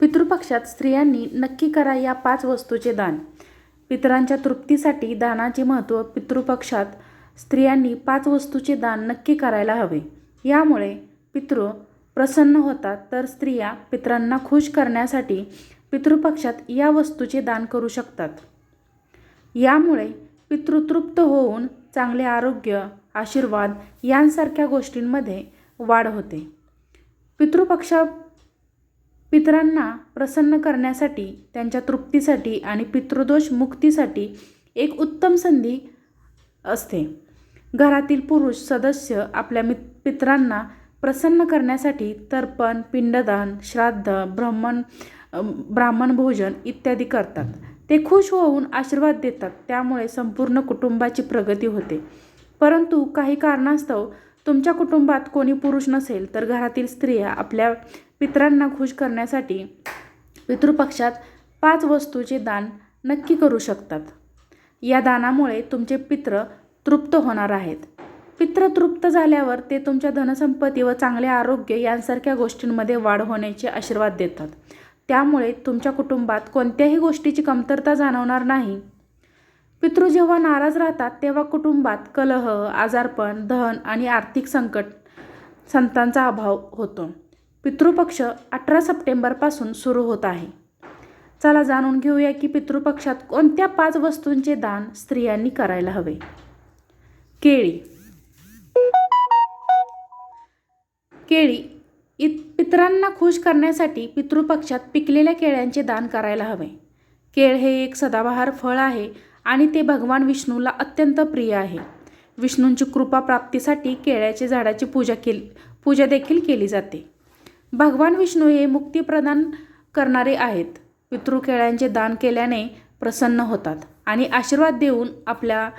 पितृपक्षात स्त्रियांनी नक्की करा या पाच वस्तूचे दान. पितरांच्या तृप्तीसाठी दानाचे महत्त्व पितृपक्षात स्त्रियांनी पाच वस्तूचे दान नक्की करायला हवे. यामुळे पितृ प्रसन्न होतात तर स्त्रिया पितरांना खुश करण्यासाठी पितृपक्षात या वस्तूचे दान करू शकतात. यामुळे पितृतृप्त होऊन चांगले आरोग्य आशीर्वाद यांसारख्या गोष्टींमध्ये वाढ होते. पितृपक्षा पितरांना प्रसन्न करण्यासाठी त्यांच्या तृप्तीसाठी आणि पितृदोष मुक्तीसाठी एक उत्तम संधी असते. घरातील पुरुष सदस्य आपल्या मित पितरांना प्रसन्न करण्यासाठी तर्पण पिंडदान श्राद्ध ब्राह्मण ब्राह्मण भोजन इत्यादी करतात. ते खुश होऊन आशीर्वाद देतात त्यामुळे संपूर्ण कुटुंबाची प्रगती होते. परंतु काही कारणास्तव तुमच्या कुटुंबात कोणी पुरुष नसेल तर घरातील स्त्रिया आपल्या पितरांना खुश करण्यासाठी पितृपक्षात पाच वस्तूचे दान नक्की करू शकतात. या दानामुळे तुमचे पित्र तृप्त होणार आहेत. पित्र तृप्त झाल्यावर ते तुमच्या धनसंपत्ती व चांगले आरोग्य यांसारख्या गोष्टींमध्ये वाढ होण्याचे आशीर्वाद देतात. त्यामुळे तुमच्या कुटुंबात कोणत्याही गोष्टीची कमतरता जाणवणार नाही. पितृ जेव्हा नाराज राहतात तेव्हा कुटुंबात कलह आजारपण धन आणि आर्थिक संकट संतांचा अभाव होतो. पितृपक्ष अठरा सप्टेंबरपासून सुरू होत आहे. चला जाणून घेऊया की पितृपक्षात कोणत्या पाच वस्तूंचे दान स्त्रियांनी करायला हवे. केळी. केळी इत पितरांना खुश करण्यासाठी पितृपक्षात पिकलेल्या केळ्यांचे दान करायला हवे. केळ हे एक सदाबहार फळ आहे आणि ते भगवान विष्णूला अत्यंत प्रिय आहे. विष्णूंची कृपा प्राप्तीसाठी केळ्याच्या झाडाची पूजा केली पूजा देखील केली जाते. भगवान विष्णू हे मुक्ती प्रदान करणारे आहेत. पितृ केळ्यांचे दान केल्याने प्रसन्न होतात आणि आशीर्वाद देऊन आपल्या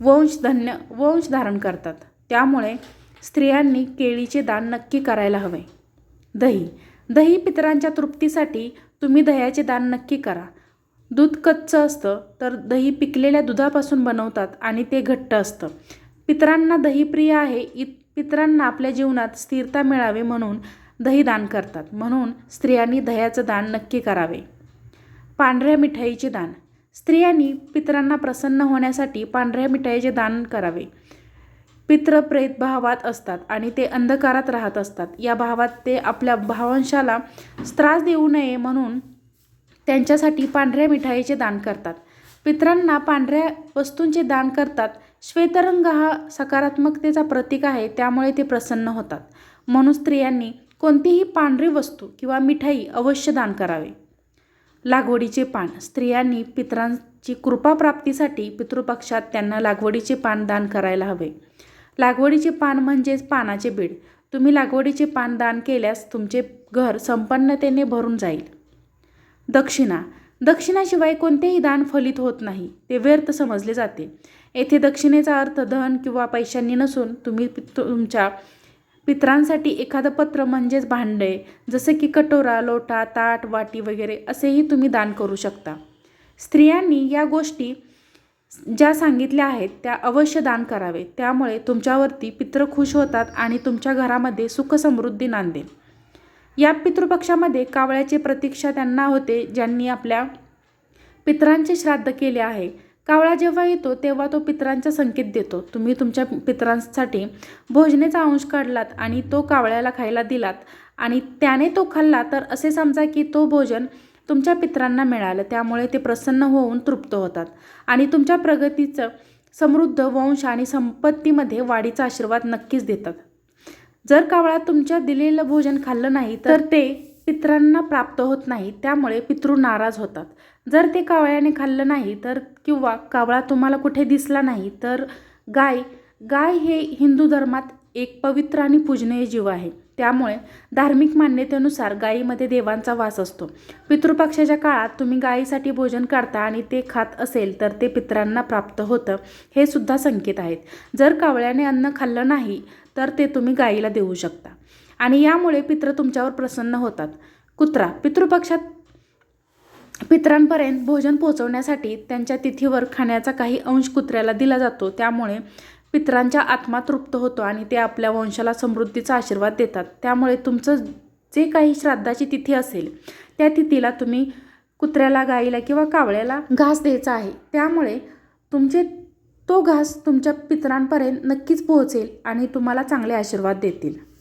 वंशधन्य वंश धारण करतात. त्यामुळे स्त्रियांनी केळीचे दान नक्की करायला हवे. दही. दही पितरांच्या तृप्तीसाठी तुम्ही दह्याचे दान नक्की करा. दूध कच्चं असतं तर दही पिकलेल्या दुधापासून बनवतात आणि ते घट्ट असतं. पितरांना दही प्रिय आहे इत पितरांना आपल्या जीवनात स्थिरता मिळावी म्हणून दही दान करतात. म्हणून स्त्रियांनी दह्याचं दान नक्की करावे. पांढऱ्या मिठाईचे दान. स्त्रियांनी पितरांना प्रसन्न होण्यासाठी पांढऱ्या मिठाईचे दान करावे. पित्र प्रेत भावात असतात आणि ते अंधकारात राहत असतात. या भावात ते आपल्या भावंशाला त्रास देऊ नये म्हणून त्यांच्यासाठी पांढऱ्या मिठाईचे दान करतात. पितरांना पांढऱ्या वस्तूंचे दान करतात. श्वेतरंग हा सकारात्मकतेचा प्रतीक आहे त्यामुळे ते प्रसन्न होतात. म्हणून स्त्रियांनी कोणतीही पांढरी वस्तू किंवा मिठाई अवश्य दान करावे. लागवडीचे पान स्त्रियांनी पितरांची कृपाप्राप्तीसाठी पितृपक्षात त्यांना लागवडीचे पान दान करायला हवे. लागवडीचे पान म्हणजेच पानाचे बीड. तुम्ही लागवडीचे पान दान केल्यास तुमचे घर संपन्नतेने भरून जाईल. दक्षिणा. दक्षिणाशिवाय कोणतेही दान फलित होत नाही ते व्यर्थ समजले जाते. येथे दक्षिणेचा अर्थ धन किंवा पैशांनी नसून तुम्ही तुमच्या पितरांसाठी एखादं पत्र म्हणजेच भांडे जसे की कटोरा लोटा ताट वाटी वगैरे असेही तुम्ही दान करू शकता. स्त्रियांनी या गोष्टी ज्या सांगितल्या आहेत त्या अवश्य दान करावे. त्यामुळे तुमच्यावरती पित्र खुश होतात आणि तुमच्या घरामध्ये सुख समृद्धी नांदेल. या पितृपक्षामध्ये कावळ्याची प्रतीक्षा त्यांना होते ज्यांनी आपल्या पितरांचे श्राद्ध केले आहे. कावळा जेव्हा येतो तेव्हा तो पित्रांचा संकेत देतो. तुम्ही तुमच्या पित्रांसाठी भोजनेचा अंश काढलात आणि तो कावळ्याला खायला दिलात आणि त्याने तो खाल्ला तर असे समजा की तो भोजन तुमच्या पितरांना मिळालं. त्यामुळे ते प्रसन्न होऊन तृप्त होतात. आणि तुमच्या प्रगतीचं समृद्ध वंश आणि संपत्तीमध्ये वाढीचा आशीर्वाद नक्कीच देतात. जर कावळा तुमच्या दिलेलं भोजन खाल्लं नाही तर ते पितरांना प्राप्त होत नाही त्यामुळे पितृ नाराज होतात. जर ते कावळ्याने खाल्लं नाही तर किंवा कावळा तुम्हाला कुठे दिसला नाही तर गाय गाय हे हिंदू धर्मात एक पवित्र आणि पूजनीय जीव आहे. त्यामुळे धार्मिक मान्यतेनुसार गायीमध्ये देवांचा वास असतो. पितृपक्षाच्या काळात तुम्ही गायीसाठी भोजन काढता आणि ते खात असेल तर ते पितरांना प्राप्त होतं हे सुद्धा संकेत आहेत. जर कावळ्याने अन्न खाल्लं नाही तर ते तुम्ही गायीला देऊ शकता. आणि यामुळे पित्र तुमच्यावर प्रसन्न होतात. कुत्रा पितृपक्षात पित्रांपर्यंत भोजन पोहोचवण्यासाठी त्यांच्या तिथीवर खाण्याचा काही अंश कुत्र्याला दिला जातो. त्यामुळे पित्रांच्या आत्मा तृप्त होतो आणि ते आपल्या वंशाला समृद्धीचा आशीर्वाद देतात. त्यामुळे तुमचं जे काही श्राद्धाची तिथी असेल त्या तिथीला तुम्ही कुत्र्याला गाईला किंवा कावळ्याला घास द्यायचा आहे. त्यामुळे तुमचे तो घास तुमच्या पितरांपर्यंत नक्कीच पोहोचेल आणि तुम्हाला चांगले आशीर्वाद देतील.